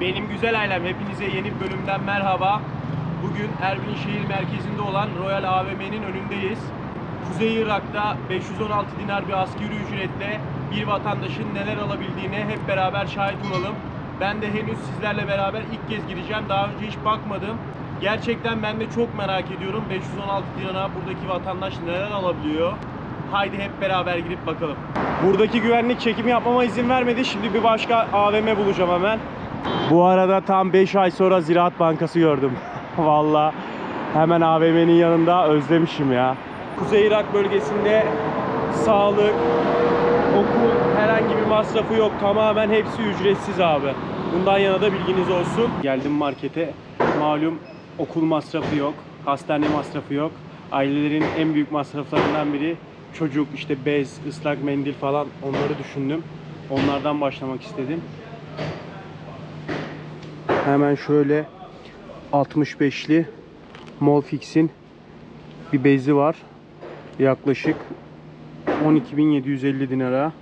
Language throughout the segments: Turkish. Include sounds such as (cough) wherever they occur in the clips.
Benim güzel ailem hepinize yeni bir bölümden merhaba. Bugün Erbil'in şehir merkezinde olan Royal AVM'nin önündeyiz. Kuzey Irak'ta 516 dinar bir asgari ücretle bir vatandaşın neler alabildiğine hep beraber şahit olalım. Ben de henüz sizlerle beraber ilk kez gireceğim. Daha önce hiç bakmadım. Gerçekten ben de çok merak ediyorum. 516 dinara buradaki vatandaş neler alabiliyor? Haydi hep beraber girip bakalım. Buradaki güvenlik çekimi yapmama izin vermedi. Şimdi bir başka AVM bulacağım hemen. Bu arada tam 5 ay sonra Ziraat Bankası gördüm. (laughs) Valla hemen AVM'nin yanında özlemişim ya. Kuzey Irak bölgesinde sağlık, okul herhangi bir masrafı yok. Tamamen hepsi ücretsiz abi. Bundan yana da bilginiz olsun. Geldim markete. Malum okul masrafı yok. Hastane masrafı yok. Ailelerin en büyük masraflarından biri çocuk, işte bez, ıslak mendil falan onları düşündüm. Onlardan başlamak istedim. Hemen şöyle 65'li Molfix'in bir bezi var. Yaklaşık 12.750 dinara.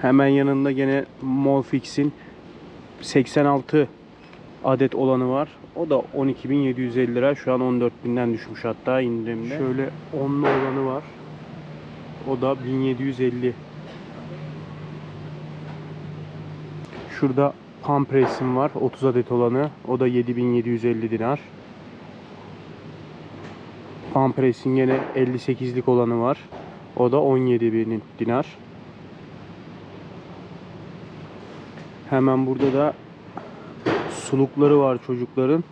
Hemen yanında gene Molfix'in 86 adet olanı var. O da 12.750 lira. Şu an 14.000'den düşmüş hatta indirimde. Şöyle 10'lu olanı var. O da 1750. Şurada Pampres'im var. 30 adet olanı. O da 7750 dinar. Pampres'in gene 58'lik olanı var. O da 17.000 dinar. Hemen burada da sulukları var çocukların.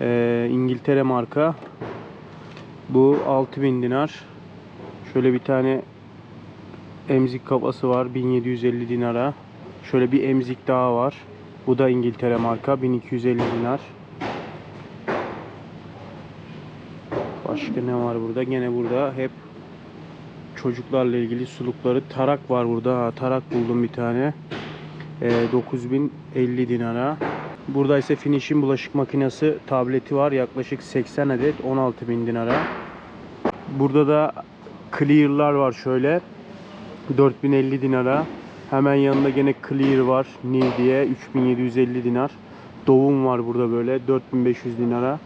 Ee, İngiltere marka. Bu 6000 dinar. Şöyle bir tane emzik kafası var 1750 dinara. Şöyle bir emzik daha var. Bu da İngiltere marka 1250 dinar. Başka ne var burada? Gene burada hep çocuklarla ilgili sulukları. Tarak var burada. Ha, tarak buldum bir tane. Ee, 9050 dinara. Burada ise Finish'in bulaşık makinesi tableti var. Yaklaşık 80 adet 16000 dinara. Burada da Clear'lar var şöyle. 4050 dinara. Hemen yanında gene Clear var. New diye 3750 dinar. Dov'un var burada böyle 4500 dinara.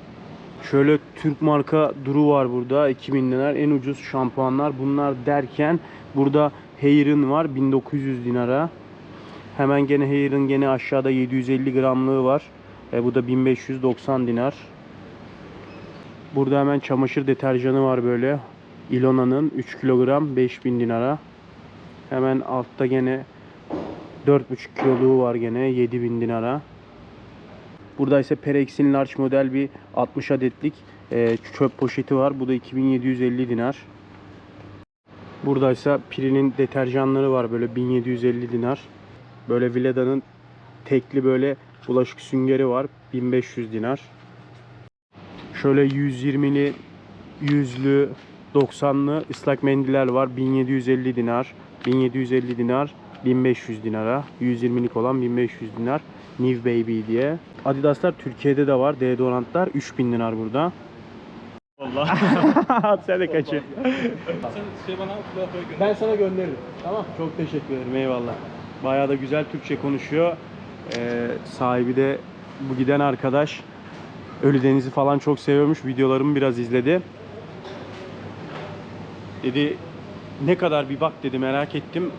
Şöyle Türk marka Duru var burada 2000 dinar. En ucuz şampuanlar bunlar derken burada Hair'ın var 1900 dinara. Hemen gene Hair'ın gene aşağıda 750 gramlığı var. E, bu da 1590 dinar. Burada hemen çamaşır deterjanı var böyle. Ilona'nın 3 kilogram 5000 dinara. Hemen altta gene 4,5 kiloluğu var gene 7000 dinara. Burada ise Perex'in large model bir 60 adetlik e, çöp poşeti var. Bu da 2750 dinar. Burada ise Piri'nin deterjanları var böyle 1750 dinar. Böyle Vileda'nın tekli böyle bulaşık süngeri var 1500 dinar. Şöyle 120'li, 100'lü, 90'lı ıslak mendiller var 1750 dinar. 1750 dinar 1500 dinara. 120'lik olan 1500 dinar. New Baby diye. Adidas'lar Türkiye'de de var. Deodorantlar 3000 dinar burada. Allah. (laughs) Sen de kaçı. Sen şey bana. Ben sana gönderirim. Tamam. Çok teşekkür ederim. Eyvallah. Bayağı da güzel Türkçe konuşuyor. Ee, sahibi de bu giden arkadaş Ölüdeniz'i falan çok seviyormuş. Videolarımı biraz izledi. Dedi ne kadar bir bak dedi merak ettim.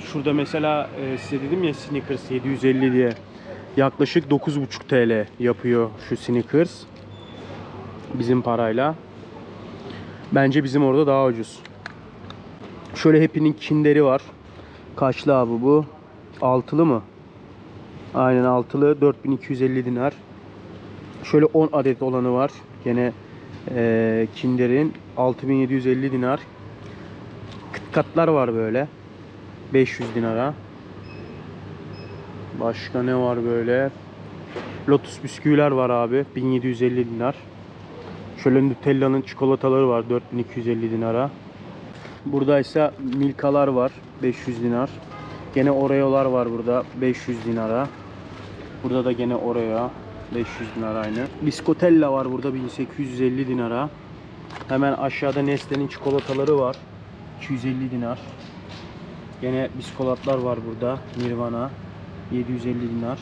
Şurada mesela e, size dedim ya Snickers 750 diye. Yaklaşık 9,5 TL yapıyor şu Snickers. Bizim parayla. Bence bizim orada daha ucuz. Şöyle Happy'nin Kinder'i var. Kaçlı abi bu? Altılı mı? Aynen altılı 4250 dinar. Şöyle 10 adet olanı var. Gene eee Kinder'in 6750 dinar. Kıtkatlar var böyle. 500 dinara. Başka ne var böyle? Lotus bisküviler var abi. 1750 dinar. Şöyle Nutella'nın çikolataları var 4250 dinara. Burada ise Milkalar var 500 dinar. Gene Oreo'lar var burada 500 dinara. Burada da gene Oreo 500 dinar aynı. Biscotella var burada 1850 dinara. Hemen aşağıda Nestle'nin çikolataları var. 250 dinar. Gene biskolatlar var burada. Nirvana 750 dinar.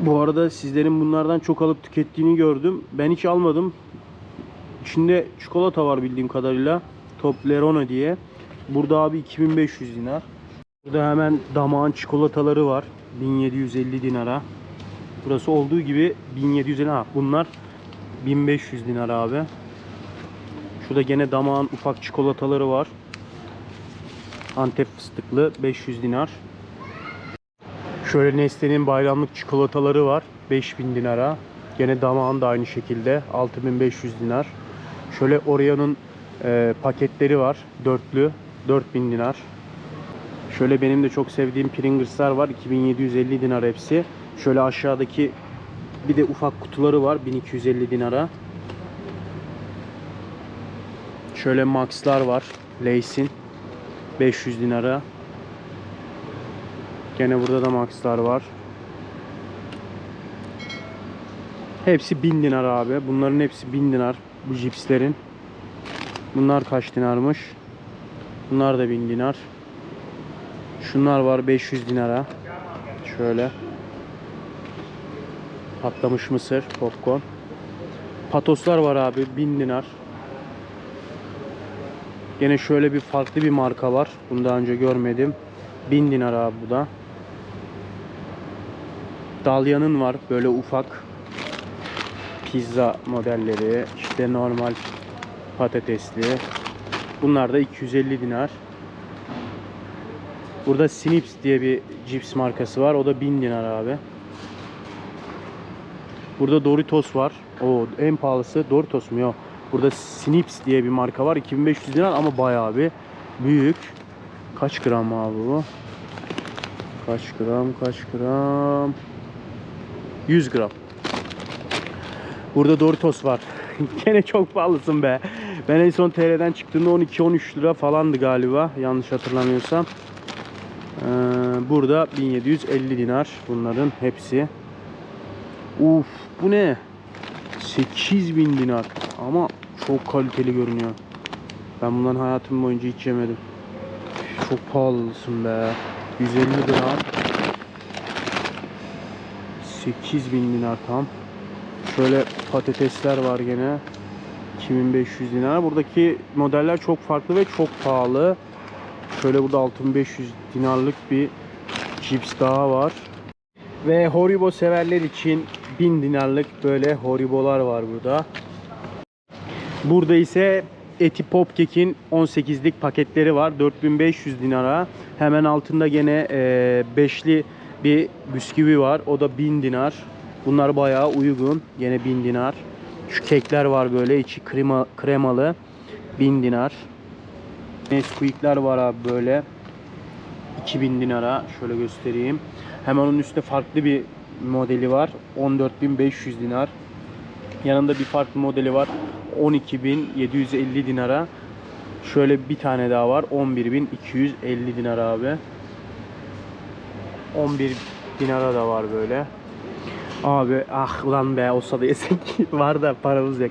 Bu arada sizlerin bunlardan çok alıp tükettiğini gördüm. Ben hiç almadım. İçinde çikolata var bildiğim kadarıyla. Toblerone diye. Burada abi 2500 dinar. Burada hemen damağın çikolataları var. 1750 dinara. Burası olduğu gibi 1750 ha bunlar 1500 dinar abi. Şurada gene damağın ufak çikolataları var. Antep fıstıklı 500 dinar. Şöyle Nestle'nin bayramlık çikolataları var. 5000 dinara. Gene damağın da aynı şekilde 6500 dinar. Şöyle Oreo'nun e, paketleri var. Dörtlü 4000 dinar. Şöyle benim de çok sevdiğim Pringles'lar var. 2750 dinar hepsi. Şöyle aşağıdaki bir de ufak kutuları var. 1250 dinara. Şöyle Max'lar var. Lay's'in 500 dinara. Gene burada da Max'lar var. Hepsi 1000 dinar abi. Bunların hepsi 1000 dinar. Bu cipslerin. Bunlar kaç dinarmış? Bunlar da 1000 dinar. Şunlar var 500 dinara. Şöyle. Patlamış mısır, popcorn. Patoslar var abi 1000 dinar. Yine şöyle bir farklı bir marka var. Bunu daha önce görmedim. 1000 dinar abi bu da. Dalya'nın var böyle ufak pizza modelleri. İşte normal patatesli. Bunlar da 250 dinar. Burada Snips diye bir cips markası var. O da 1000 dinar abi. Burada Doritos var. O en pahalısı Doritos mu? Yok. Burada Snips diye bir marka var. 2500 dinar ama bayağı bir büyük. Kaç gram abi bu? Kaç gram? Kaç gram? 100 gram. Burada Doritos var. (laughs) Gene çok pahalısın be. Ben en son TR'den çıktığımda 12-13 lira falandı galiba. Yanlış hatırlamıyorsam. Ee, burada 1750 dinar bunların hepsi. Uf bu ne? 8000 dinar. Ama çok kaliteli görünüyor. Ben bundan hayatım boyunca hiç yemedim. Çok pahalısın be. 150 gram. 8000 dinar tam. Şöyle patatesler var gene. 2500 dinar. Buradaki modeller çok farklı ve çok pahalı. Şöyle burada 6500 dinarlık bir cips daha var. Ve Haribo severler için 1000 dinarlık böyle Haribo'lar var burada. Burada ise Eti Popcake'in 18'lik paketleri var. 4500 dinara. Hemen altında gene e, beşli bir bisküvi var. O da 1000 dinar. Bunlar bayağı uygun. Gene 1000 dinar. Şu kekler var böyle içi krema, kremalı. 1000 dinar. Nesquik'ler var abi böyle. 2000 dinara. Şöyle göstereyim. Hemen onun üstte farklı bir modeli var. 14.500 dinar. Yanında bir farklı modeli var. 12.750 dinara. Şöyle bir tane daha var. 11.250 dinar abi. 11 dinara da var böyle. Abi ah ulan be olsa da yesek (laughs) var da paramız yok.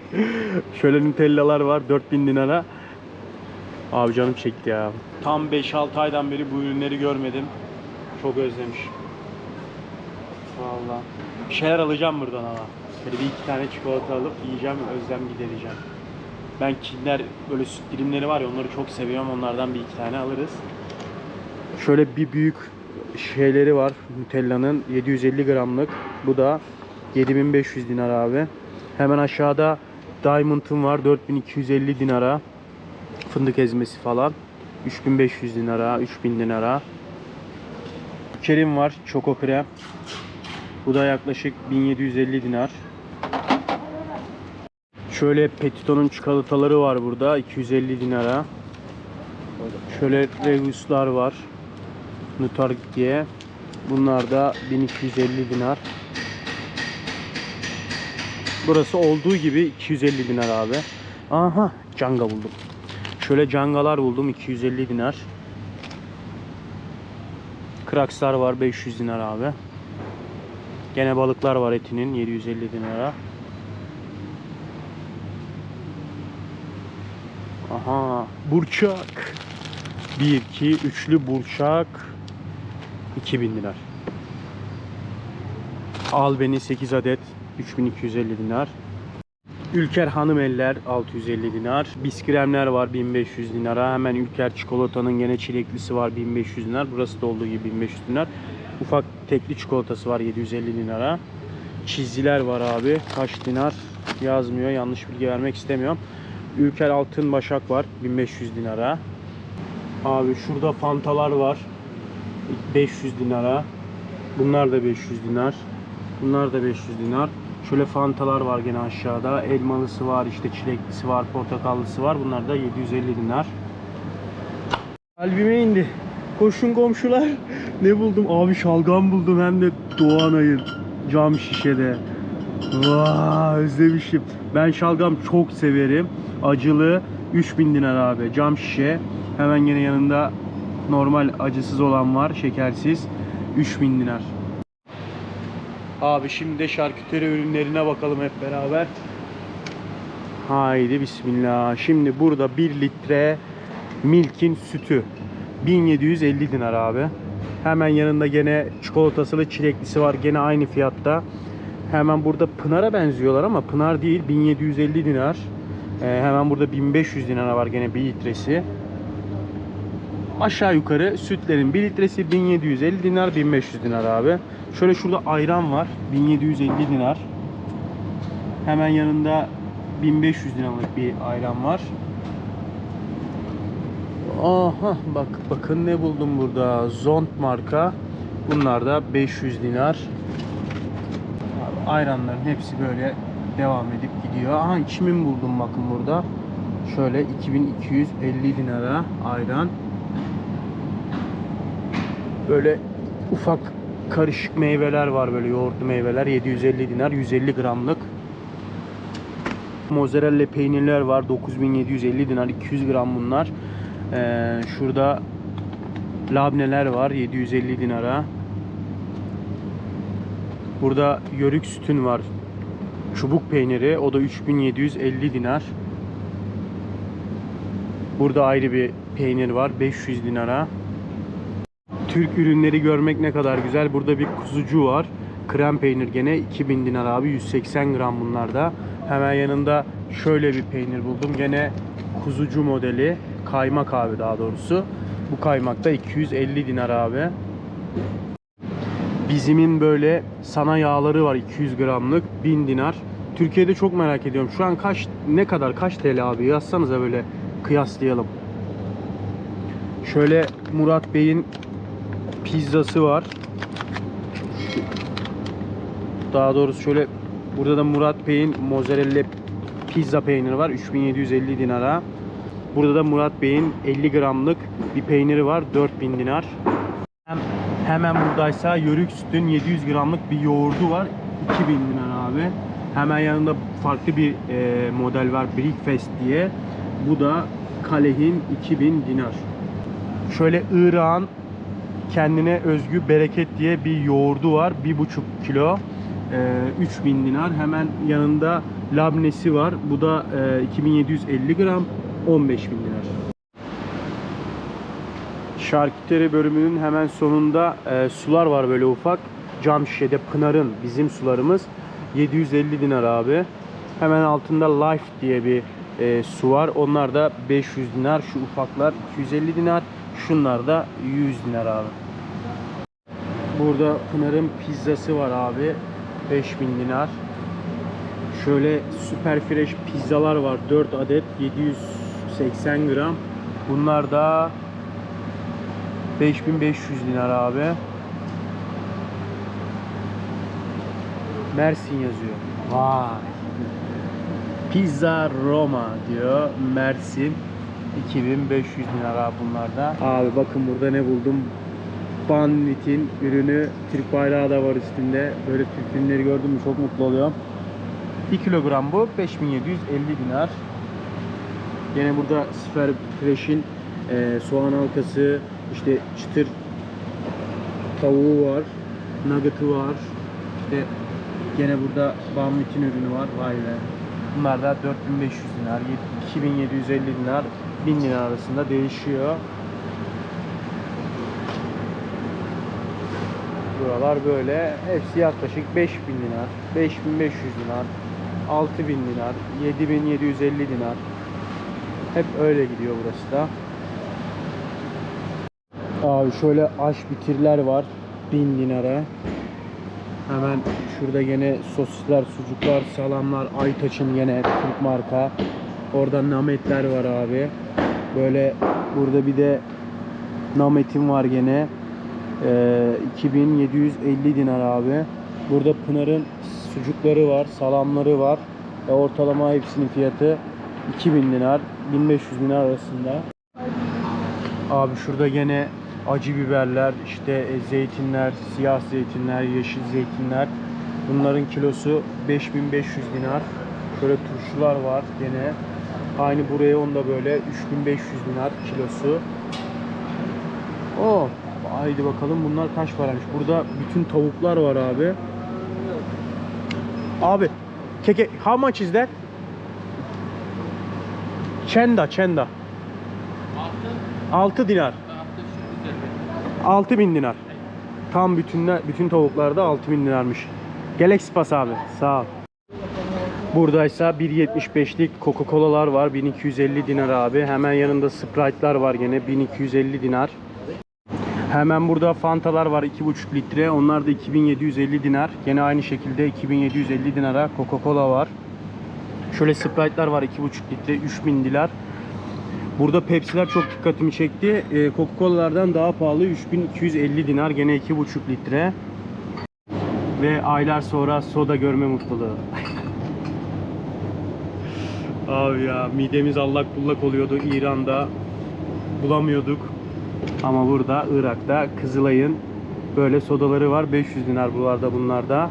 Şöyle Nutella'lar var 4000 dinara. Abi canım çekti ya. Tam 5-6 aydan beri bu ürünleri görmedim. Çok özlemiş. Vallahi. Bir şeyler alacağım buradan ama. Böyle bir iki tane çikolata alıp yiyeceğim, özlem gidereceğim. Ben Kinder böyle süt dilimleri var ya onları çok seviyorum. Onlardan bir iki tane alırız. Şöyle bir büyük şeyleri var Nutella'nın 750 gramlık. Bu da 7500 dinar abi. Hemen aşağıda Diamond'ın var 4250 dinara. Fındık ezmesi falan. 3500 dinara, 3000 dinara. Kerim var, çoko krem. Bu da yaklaşık 1750 dinar. Şöyle Petito'nun çikolataları var burada 250 dinara. Şöyle Regus'lar var. Nutar diye. Bunlar da 1250 dinar. Burası olduğu gibi 250 dinar abi. Aha, canga buldum. Şöyle cangalar buldum 250 dinar. Krakslar var 500 dinar abi. Gene balıklar var etinin 750 dinara. Aha burçak. 1 2 üçlü burçak. 2000 dinar. Albeni 8 adet 3250 dinar. Ülker hanım eller 650 dinar. Biskremler var 1500 dinara. Hemen Ülker çikolatanın gene çileklisi var 1500 dinar. Burası da olduğu gibi 1500 dinar. Ufak tekli çikolatası var 750 dinara. Çizgiler var abi. Kaç dinar yazmıyor. Yanlış bilgi vermek istemiyorum. Ülker altın başak var 1500 dinara. Abi şurada fantalar var. 500 dinara. Bunlar da 500 dinar. Bunlar da 500 dinar. Şöyle fantalar var gene aşağıda. Elmalısı var, işte çileklisi var, portakallısı var. Bunlar da 750 dinar. Kalbime indi. Koşun komşular. (laughs) Ne buldum? Abi şalgam buldum hem de Doğanay'ın cam şişede. Vaa özlemişim. Ben şalgam çok severim. Acılı 3000 dinar abi. Cam şişe. Hemen yine yanında normal acısız olan var. Şekersiz. 3000 dinar. Abi şimdi de şarküteri ürünlerine bakalım hep beraber. Haydi bismillah. Şimdi burada 1 litre Milk'in sütü. 1750 dinar abi. Hemen yanında gene çikolatasılı çileklisi var. Gene aynı fiyatta. Hemen burada Pınar'a benziyorlar ama Pınar değil. 1750 dinar. Ee, hemen burada 1500 dinara var gene 1 litresi. Aşağı yukarı sütlerin 1 litresi 1750 dinar 1500 dinar abi. Şöyle şurada ayran var 1750 dinar. Hemen yanında 1500 dinarlık bir ayran var. Aha bak bakın ne buldum burada. Zont marka. Bunlar da 500 dinar. Ayranların hepsi böyle devam edip gidiyor. Aha içimin buldum bakın burada. Şöyle 2250 dinara ayran. Böyle ufak karışık meyveler var böyle yoğurtlu meyveler 750 dinar 150 gramlık. Mozzarella peynirler var 9750 dinar 200 gram bunlar. Ee, şurada labneler var 750 dinara. Burada yörük sütün var. Çubuk peyniri o da 3750 dinar. Burada ayrı bir peynir var 500 dinara. Türk ürünleri görmek ne kadar güzel. Burada bir kuzucu var. Krem peynir gene 2000 dinar abi. 180 gram bunlar da. Hemen yanında şöyle bir peynir buldum. Gene kuzucu modeli. Kaymak abi daha doğrusu. Bu kaymak da 250 dinar abi. Bizimin böyle sana yağları var 200 gramlık 1000 dinar. Türkiye'de çok merak ediyorum. Şu an kaç ne kadar kaç TL abi yazsanıza böyle kıyaslayalım. Şöyle Murat Bey'in pizzası var. Daha doğrusu şöyle burada da Murat Bey'in mozzarella pizza peyniri var 3750 dinara. Burada da Murat Bey'in 50 gramlık bir peyniri var 4000 dinar. Hem, hemen buradaysa Yörük Süt'ün 700 gramlık bir yoğurdu var 2000 dinar abi. Hemen yanında farklı bir e, model var Breakfast diye. Bu da Kaleh'in 2000 dinar. Şöyle İran kendine özgü bereket diye bir yoğurdu var. 1,5 kilo. Ee, 3000 dinar. Hemen yanında labnesi var. Bu da e, 2750 gram. 15000 dinar. Şarküteri bölümünün hemen sonunda e, sular var böyle ufak. Cam şişede Pınar'ın bizim sularımız. 750 dinar abi. Hemen altında Life diye bir e, su var. Onlar da 500 dinar. Şu ufaklar 250 dinar. Şunlar da 100 dinar abi. Burada Pınar'ın pizzası var abi. 5000 dinar. Şöyle süper fresh pizzalar var. 4 adet 780 gram. Bunlar da 5500 dinar abi. Mersin yazıyor. Vay. Pizza Roma diyor. Mersin. 2500 dinar abi bunlarda. Abi bakın burada ne buldum. Bandit'in ürünü Türk bayrağı da var üstünde. Böyle Türk ürünleri gördüm çok mutlu oluyorum. 1 kilogram bu 5750 dinar. Gene burada Süper Fresh'in e, soğan halkası, işte çıtır tavuğu var, nugget'ı var. İşte gene burada Bandit'in ürünü var. Vay be. Bunlar da 4500 dinar, 2750 dinar, 1000 dinar arasında değişiyor. buralar böyle. Hepsi yaklaşık 5000 dinar, 5500 dinar, 6000 dinar, 7750 dinar. Hep öyle gidiyor burası da. Abi şöyle aş bitirler var 1000 dinara. Hemen şurada gene sosisler, sucuklar, salamlar, Aytaç'ın gene Türk marka. Orada nametler var abi. Böyle burada bir de nametim var gene. Ee, 2750 dinar abi. Burada Pınar'ın sucukları var, salamları var. E, ortalama hepsinin fiyatı 2000 dinar, 1500 dinar arasında. Abi şurada gene acı biberler, işte e, zeytinler, siyah zeytinler, yeşil zeytinler. Bunların kilosu 5500 dinar. Şöyle turşular var gene. Aynı buraya onda böyle 3500 dinar kilosu. O, haydi bakalım bunlar kaç paraymış. Burada bütün tavuklar var abi. Abi, keke, how much is that? Çenda, çenda. 6 dinar. 6000 dinar. Tam bütünler, bütün tavuklarda 6000 dinarmış. Galaxy Pass abi. Sağ ol. Buradaysa 1.75'lik Coca-Cola'lar var. 1250 dinar abi. Hemen yanında Sprite'lar var gene. 1250 dinar. Hemen burada Fanta'lar var 2.5 litre. Onlar da 2750 dinar. Gene aynı şekilde 2750 dinara Coca-Cola var. Şöyle Sprite'lar var 2.5 litre 3000 dinar. Burada Pepsi'ler çok dikkatimi çekti. Ee, Coca-Cola'lardan daha pahalı 3250 dinar gene 2,5 litre. Ve aylar sonra soda görme mutluluğu. (laughs) Abi ya midemiz allak bullak oluyordu İran'da. Bulamıyorduk. Ama burada Irak'ta Kızılay'ın böyle sodaları var. 500 dinar buralarda bunlarda.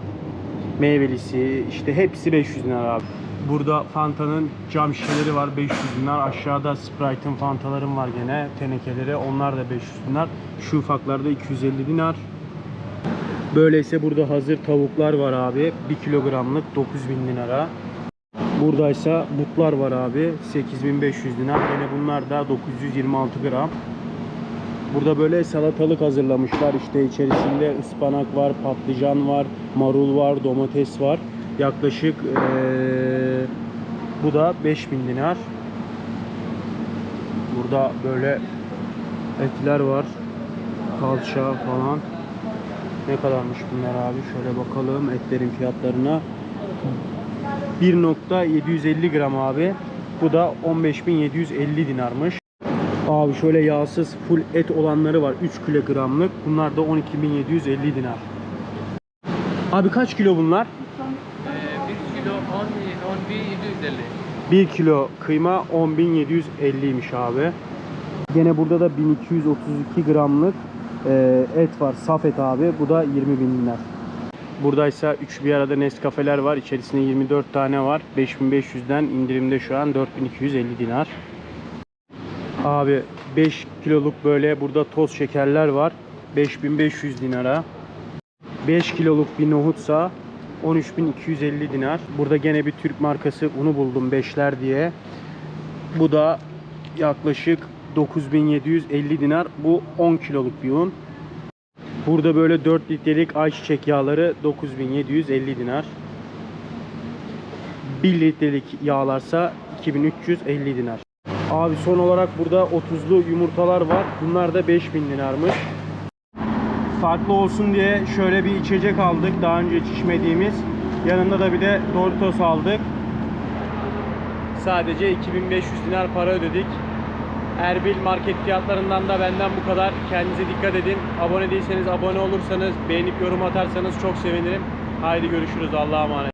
Meyvelisi işte hepsi 500 dinar abi. Burada Fanta'nın cam şişeleri var 500 dinar. Aşağıda Sprite'ın Fanta'ların var gene tenekeleri. Onlar da 500 dinar. Şu ufaklarda 250 dinar. Böyleyse burada hazır tavuklar var abi. 1 kilogramlık 9000 dinara. Buradaysa butlar var abi. 8500 dinar. Yine bunlar da 926 gram. Burada böyle salatalık hazırlamışlar. İşte içerisinde ıspanak var, patlıcan var, marul var, domates var. Yaklaşık eee, bu da 5000 dinar. Burada böyle etler var. Kalça falan. Ne kadarmış bunlar abi? Şöyle bakalım etlerin fiyatlarına. 1.750 gram abi. Bu da 15.750 dinarmış. Abi şöyle yağsız full et olanları var 3 kilogramlık. Bunlar da 12.750 dinar. Abi kaç kilo bunlar? 1 kilo 10 10 750. 1 kilo kıyma 10.750'ymiş abi. Gene burada da 1232 gramlık e, et var. Saf et abi. Bu da 20 bin. Buradaysa 3 bir arada Nescafe'ler var. İçerisinde 24 tane var. 5500'den indirimde şu an 4250 dinar. Abi 5 kiloluk böyle burada toz şekerler var. 5500 dinara. 5 kiloluk bir nohutsa 13.250 dinar. Burada gene bir Türk markası unu buldum 5'ler diye. Bu da yaklaşık 9750 dinar. Bu 10 kiloluk bir un. Burada böyle 4 litrelik ayçiçek yağları 9750 dinar. 1 litrelik yağlarsa 2350 dinar. Abi son olarak burada 30'lu yumurtalar var. Bunlar da 5000 dinarmış. Farklı olsun diye şöyle bir içecek aldık. Daha önce hiç içmediğimiz. Yanında da bir de Doritos aldık. Sadece 2500 dinar para ödedik. Erbil market fiyatlarından da benden bu kadar. Kendinize dikkat edin. Abone değilseniz abone olursanız, beğenip yorum atarsanız çok sevinirim. Haydi görüşürüz. Allah'a emanet.